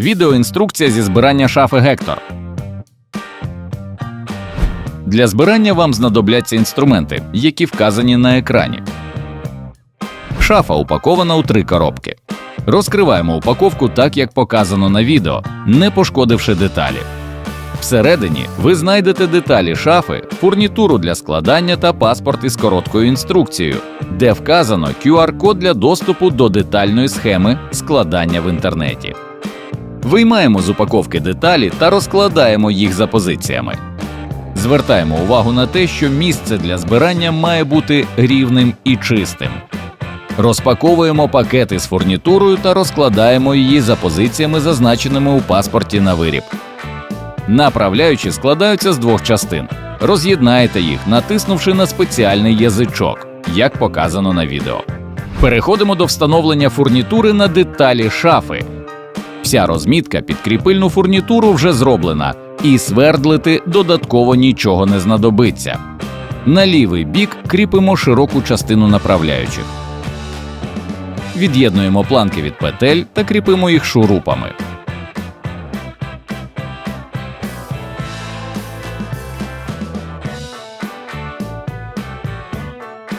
Відеоінструкція зі збирання шафи Гектор. Для збирання вам знадобляться інструменти, які вказані на екрані. Шафа упакована у три коробки. Розкриваємо упаковку так, як показано на відео, не пошкодивши деталі. Всередині ви знайдете деталі шафи, фурнітуру для складання та паспорт із короткою інструкцією, де вказано QR-код для доступу до детальної схеми складання в інтернеті. Виймаємо з упаковки деталі та розкладаємо їх за позиціями. Звертаємо увагу на те, що місце для збирання має бути рівним і чистим. Розпаковуємо пакети з фурнітурою та розкладаємо її за позиціями, зазначеними у паспорті на виріб. Направляючі складаються з двох частин. Роз'єднаєте їх, натиснувши на спеціальний язичок, як показано на відео. Переходимо до встановлення фурнітури на деталі шафи. Вся розмітка під кріпильну фурнітуру вже зроблена, і свердлити додатково нічого не знадобиться. На лівий бік кріпимо широку частину направляючих. Від'єднуємо планки від петель та кріпимо їх шурупами.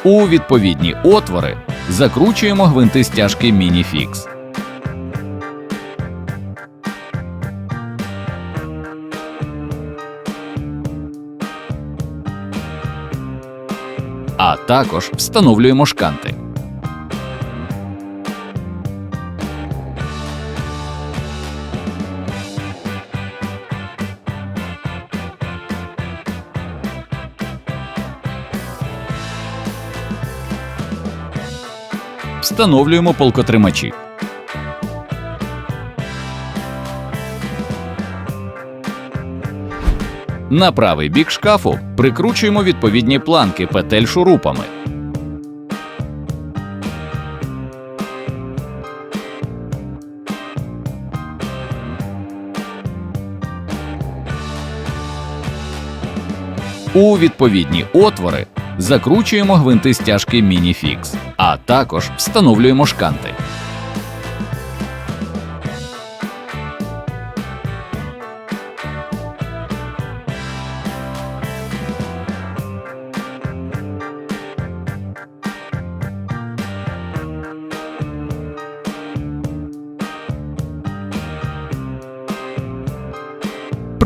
У відповідні отвори закручуємо гвинти стяжки Мініфікс. А також встановлюємо шканти. Встановлюємо полкотримачі. На правий бік шкафу прикручуємо відповідні планки петель шурупами. У відповідні отвори закручуємо гвинти стяжки Мініфікс, а також встановлюємо шканти.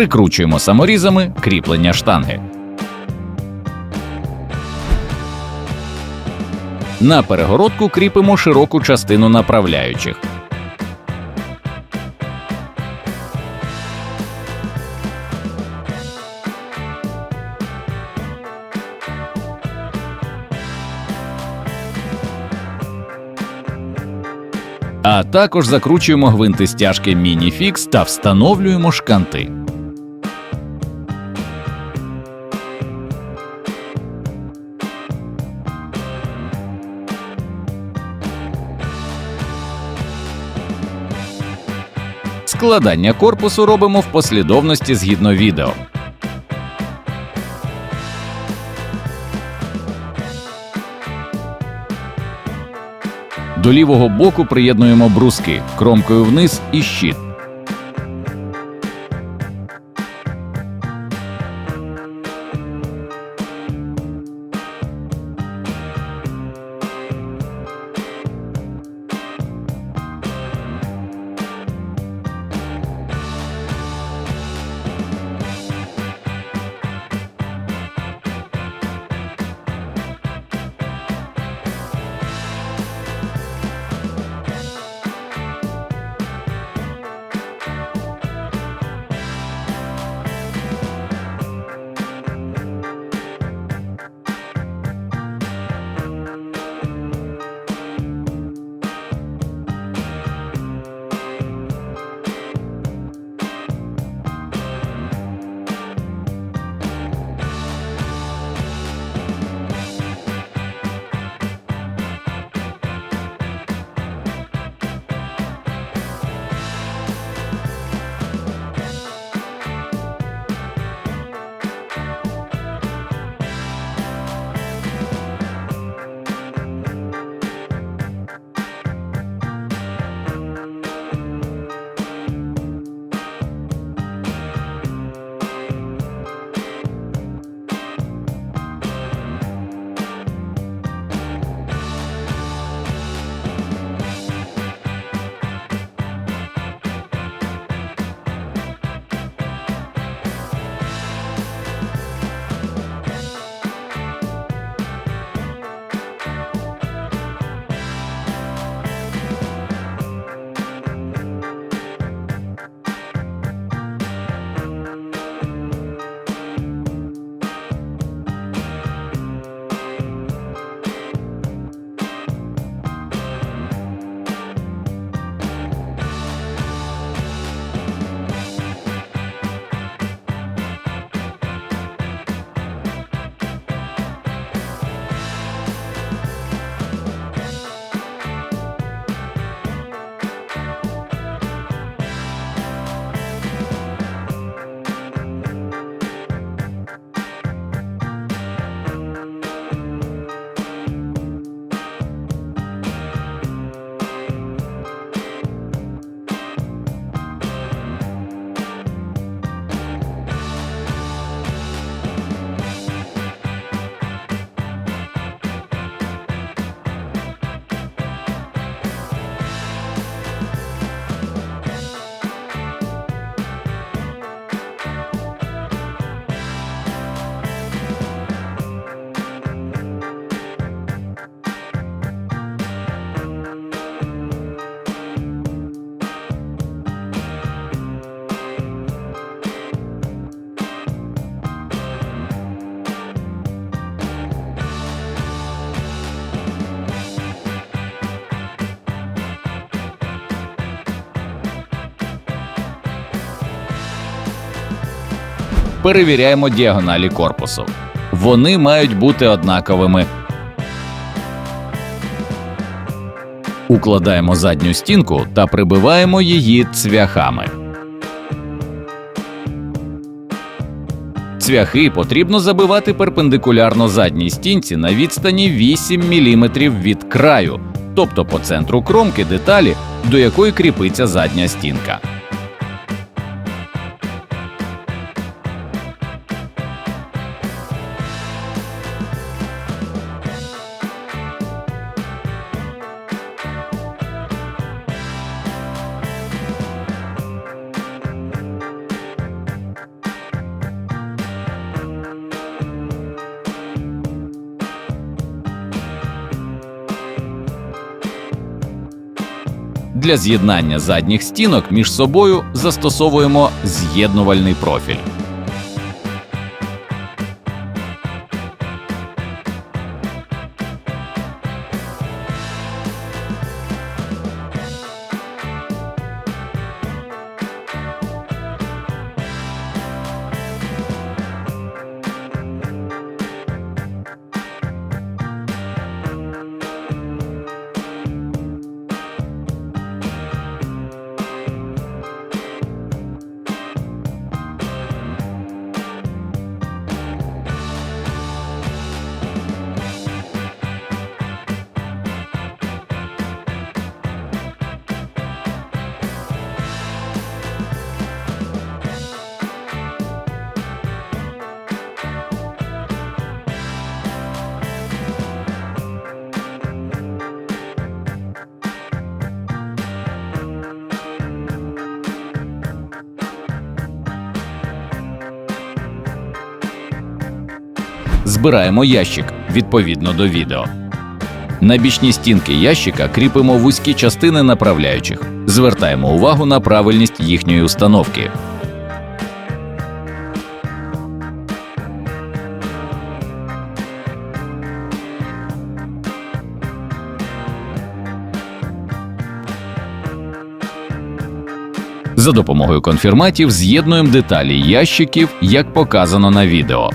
Прикручуємо саморізами кріплення штанги. На перегородку кріпимо широку частину направляючих. А також закручуємо гвинти стяжки Мініфікс та встановлюємо шканти. Складання корпусу робимо в послідовності згідно відео. До лівого боку приєднуємо бруски кромкою вниз і щит. Перевіряємо діагоналі корпусу. Вони мають бути однаковими. Укладаємо задню стінку та прибиваємо її цвяхами. Цвяхи потрібно забивати перпендикулярно задній стінці на відстані 8 мм від краю, тобто по центру кромки деталі, до якої кріпиться задня стінка. Для з'єднання задніх стінок між собою застосовуємо з'єднувальний профіль. Збираємо ящик відповідно до відео. На бічні стінки ящика кріпимо вузькі частини направляючих. Звертаємо увагу на правильність їхньої установки. За допомогою конфірматів з'єднуємо деталі ящиків, як показано на відео.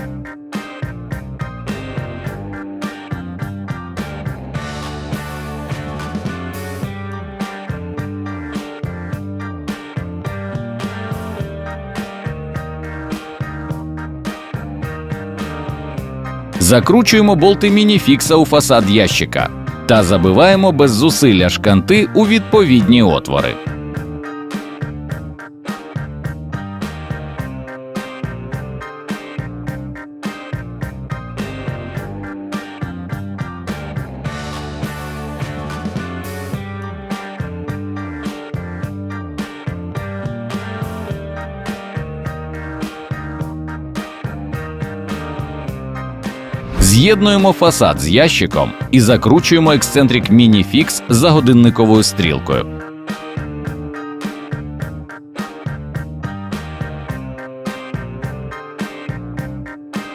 Закручуємо болти мініфікса у фасад ящика та забиваємо без зусилля шканти у відповідні отвори. З'єднуємо фасад з ящиком і закручуємо ексцентрик мініфікс за годинниковою стрілкою.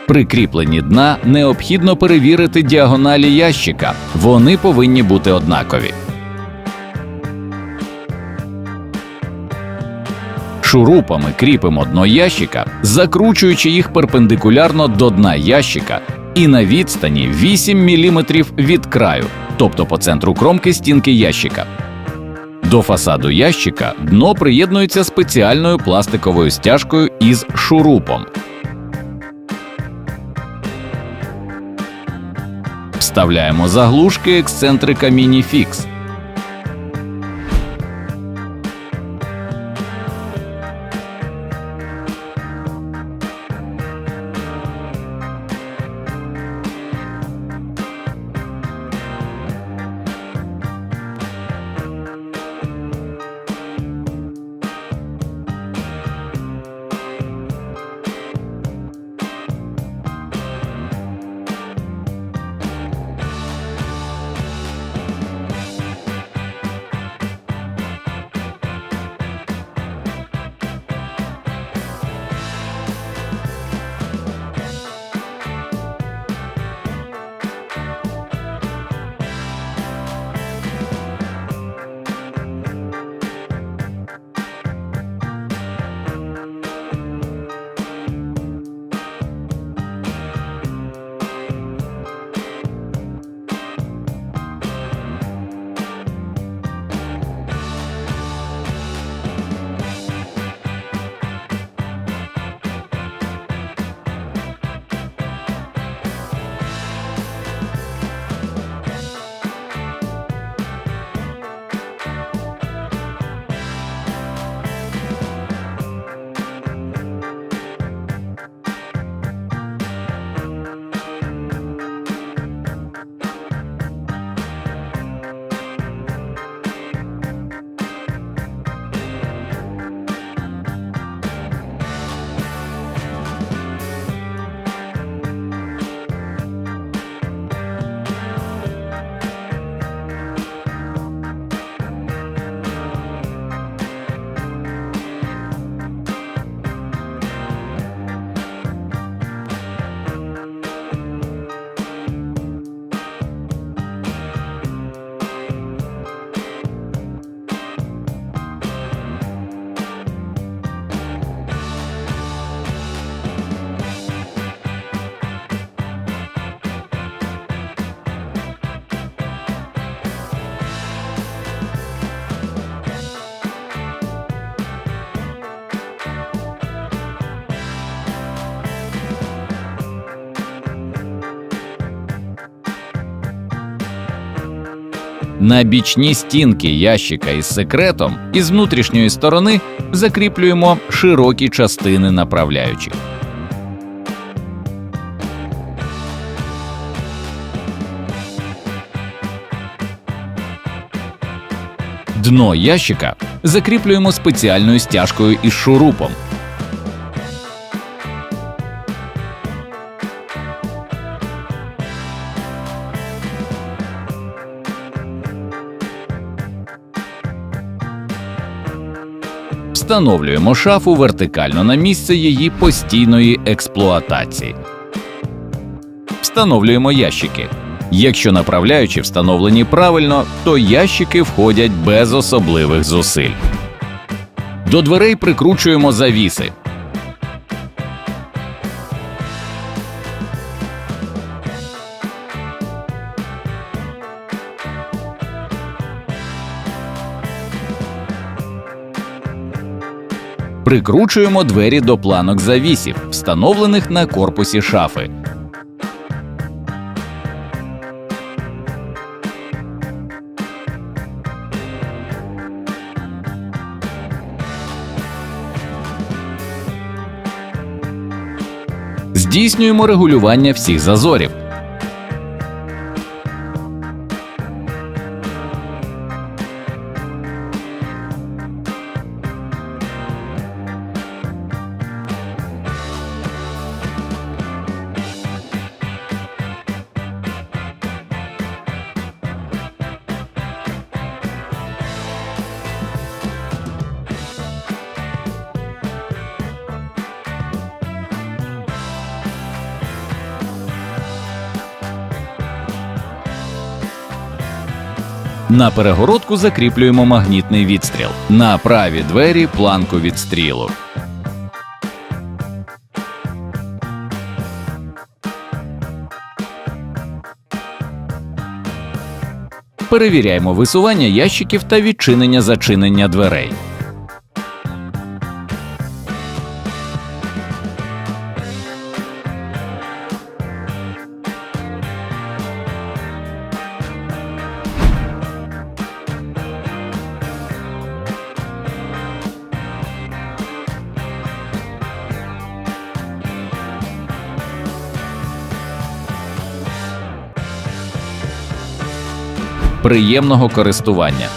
При кріпленні дна необхідно перевірити діагоналі ящика. Вони повинні бути однакові. Шурупами кріпимо дно ящика, закручуючи їх перпендикулярно до дна ящика і на відстані 8 мм від краю, тобто по центру кромки стінки ящика. До фасаду ящика дно приєднується спеціальною пластиковою стяжкою із шурупом. Вставляємо заглушки ексцентрика мініфікс. На бічні стінки ящика із секретом із внутрішньої сторони закріплюємо широкі частини направляючих. Дно ящика закріплюємо спеціальною стяжкою із шурупом. Встановлюємо шафу вертикально на місце її постійної експлуатації. Встановлюємо ящики. Якщо направляючі встановлені правильно, то ящики входять без особливих зусиль. До дверей прикручуємо завіси. Прикручуємо двері до планок завісів, встановлених на корпусі шафи. Здійснюємо регулювання всіх зазорів. На перегородку закріплюємо магнітний відстріл. На праві двері планку відстрілу. Перевіряємо висування ящиків та відчинення зачинення дверей. Приємного користування!